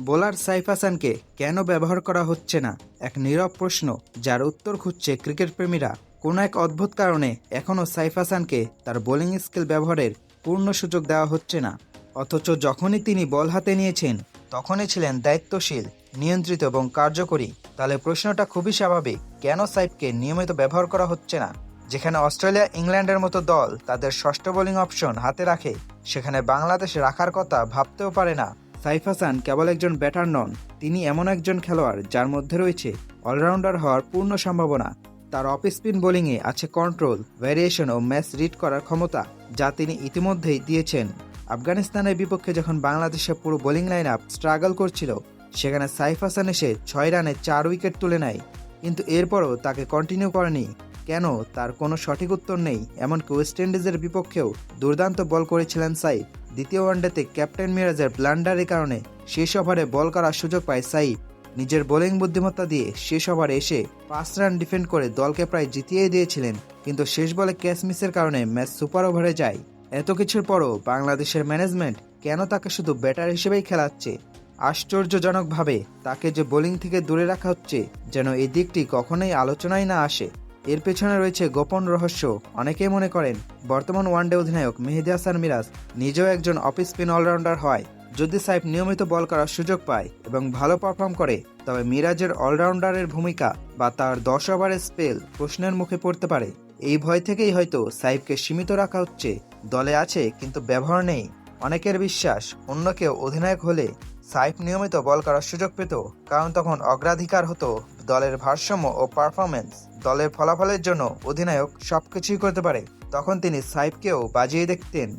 Bowler Saif হাসানকে কেন ব্যবহার করা হচ্ছে না? এক নীরব প্রশ্ন, যার উত্তর খুঁজছে ক্রিকেট প্রেমীরা। কোনো এক অদ্ভুত কারণে এখনও সাইফ হাসানকে তার বোলিং স্কিল ব্যবহারের পূর্ণ সুযোগ দেওয়া হচ্ছে না। অথচ যখনই তিনি বল হাতে নিয়েছেন, তখনই ছিলেন দায়িত্বশীল, নিয়ন্ত্রিত এবং কার্যকরী। তাহলে প্রশ্নটা খুবই স্বাভাবিক, কেন সাইফকে নিয়মিত ব্যবহার করা হচ্ছে না? যেখানে অস্ট্রেলিয়া, ইংল্যান্ডের মতো দল তাদের ষষ্ঠ বোলিং অপশন হাতে রাখে, সেখানে বাংলাদেশ রাখার কথা ভাবতেও পারে না। সাইফ হাসান কেবল একজন ব্যাটার নন, তিনি এমন একজন খেলোয়াড় যার মধ্যে রয়েছে অলরাউন্ডার হওয়ার পূর্ণ সম্ভাবনা। তার অফ স্পিন বোলিংয়ে আছে কন্ট্রোল, ভ্যারিয়েশন ও ম্যাচ রিড করার ক্ষমতা, যা তিনি ইতিমধ্যেই দিয়েছেন। আফগানিস্তানের বিপক্ষে যখন বাংলাদেশের পুরো বোলিং লাইন আপ স্ট্রাগল করছিল, সেখানে সাইফ হাসান এসে ছয় রানে চার উইকেট তুলে নেয়। কিন্তু এরপরও তাকে কন্টিনিউ করেনি। কেন? তার কোনো সঠিক উত্তর নেই। এমনকি ওয়েস্ট ইন্ডিজের বিপক্ষেও দুর্দান্ত বল করেছিলেন সাইফ। দ্বিতীয় ওয়ানডেতে ক্যাপ্টেন মিরাজের ব্লান্ডারের কারণে শেষ ওভারে বল করার সুযোগ পায় সাই নিজের বোলিং বুদ্ধিমত্তা দিয়ে শেষ ওভারে এসে পাঁচ রান ডিফেন্ড করে দলকে প্রায় জিতিয়ে দিয়েছিলেন। কিন্তু শেষ বলে ক্যাচ মিসের কারণে ম্যাচ সুপার ওভারে যায়। এত কিছুর পরও বাংলাদেশের ম্যানেজমেন্ট কেন তাকে শুধু ব্যাটার হিসেবেই খেলাচ্ছে? আশ্চর্যজনকভাবে তাকে যে বোলিং থেকে দূরে রাখা হচ্ছে যেন এই দিকটি কখনোই আলোচনায় না আসে। এর পেছনে রয়েছে গোপন রহস্য। অনেকেই মনে করেন, বর্তমান ওয়ানডে অধিনায়ক মেহেদি হাসান মিরাজ নিজেও একজন অফ স্পিন অলরাউন্ডার হয়। যদি সাইফ নিয়মিত বল করার সুযোগ পায় এবং ভালো পারফর্ম করে, তবে মিরাজের অলরাউন্ডারের ভূমিকা বা তার দশ ওভারের স্পেল প্রশ্নের মুখে পড়তে পারে। এই ভয় থেকেই হয়তো সাইফকে সীমিত রাখা হচ্ছে। দলে আছে, কিন্তু ব্যবহার নেই। অনেকের বিশ্বাস, অন্য কেউ অধিনায়ক হলে সাইফ নিয়মিত বল করার সুযোগ পেত, কারণ তখন অগ্রাধিকার হতো দলের ভারসাম্য ও পারফরমেন্স দলের ফলাফলের জন্য অধিনায়ক সবকিছুই করতে পারে। তখন তিনি সাইফকেও বাজিয়ে দেখতেন।